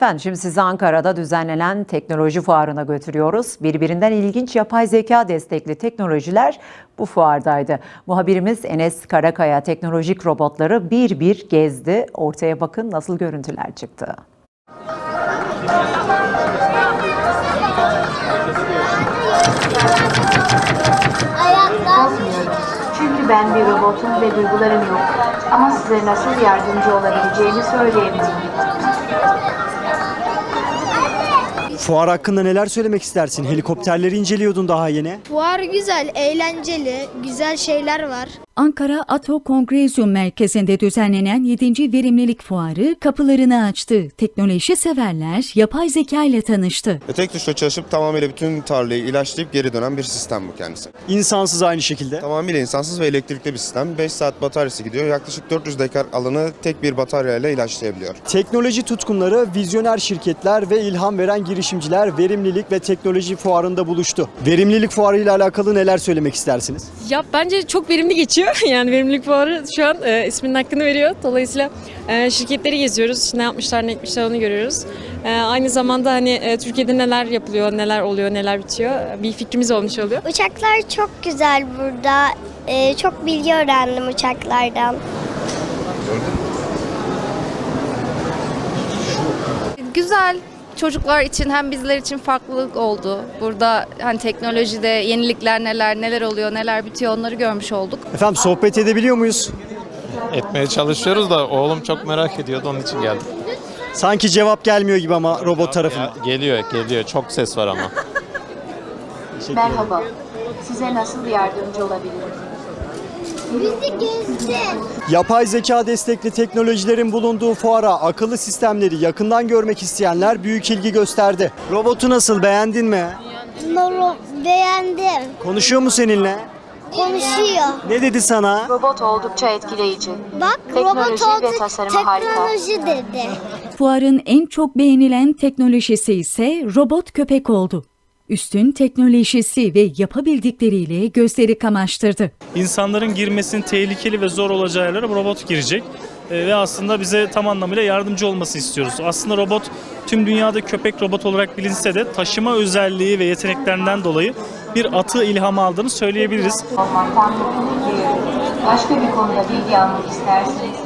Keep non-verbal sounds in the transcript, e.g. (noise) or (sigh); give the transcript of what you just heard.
Ben şimdi sizi Ankara'da düzenlenen teknoloji fuarına götürüyoruz. Birbirinden ilginç yapay zeka destekli teknolojiler bu fuardaydı. Muhabirimiz Enes Karakaya teknolojik robotları bir bir gezdi. Ortaya bakın nasıl görüntüler çıktı. Çünkü ben bir robotum ve duygularım yok. Ama size nasıl yardımcı olabileceğimi söyleyebilirim. Fuar hakkında neler söylemek istersin? Helikopterleri inceliyordun daha yeni. Fuar güzel, eğlenceli, güzel şeyler var. Ankara Ato Kongrezyum Merkezi'nde düzenlenen 7. Verimlilik Fuarı kapılarını açtı. Teknoloji severler yapay zeka ile tanıştı. Ve tek tuşla çalışıp tamamıyla bütün tarlayı ilaçlayıp geri dönen bir sistem bu kendisi. İnsansız aynı şekilde. Tamamıyla insansız ve elektrikli bir sistem. 5 saat bataryası gidiyor. Yaklaşık 400 dekar alanı tek bir bataryayla ilaçlayabiliyor. Teknoloji tutkunları, vizyoner şirketler ve ilham veren girişimciler verimlilik ve teknoloji fuarında buluştu. Verimlilik fuarı ile alakalı neler söylemek istersiniz? Ya bence çok verimli geçiyor. (laughs) Yani verimlilik fuarı şu an e, isminin hakkını veriyor. Dolayısıyla e, şirketleri geziyoruz. İşte ne yapmışlar, ne etmişler onu görüyoruz. E, aynı zamanda hani e, Türkiye'de neler yapılıyor, neler oluyor, neler bitiyor bir fikrimiz olmuş oluyor. Uçaklar çok güzel burada. Ee, çok bilgi öğrendim uçaklardan. Güzel. Çocuklar için hem bizler için farklılık oldu. Burada hani teknolojide yenilikler neler, neler oluyor, neler bitiyor onları görmüş olduk. Efendim sohbet edebiliyor muyuz? Etmeye çalışıyoruz da oğlum çok merak ediyordu onun için geldim. Sanki cevap gelmiyor gibi ama robot tarafından. Ya, geliyor geliyor çok ses var ama. Merhaba. Size nasıl yardımcı olabilirim? Bizi. Yapay zeka destekli teknolojilerin bulunduğu fuara akıllı sistemleri yakından görmek isteyenler büyük ilgi gösterdi. Robotu nasıl beğendin mi? Noro beğendim. Konuşuyor mu seninle? Konuşuyor. Ne dedi sana? Robot oldukça etkileyici. Bak Teknoloji robot ve oldu. harika. Teknoloji dedi. Fuarın en çok beğenilen teknolojisi ise robot köpek oldu. Üstün teknolojisi ve yapabildikleriyle gözleri kamaştırdı. insanların girmesinin tehlikeli ve zor olacağı yerlere bu robot girecek. Ee, ve aslında bize tam anlamıyla yardımcı olması istiyoruz. Aslında robot tüm dünyada köpek robot olarak bilinse de taşıma özelliği ve yeteneklerinden dolayı bir atı ilham aldığını söyleyebiliriz. Başka bir konuda bilgi almak isterseniz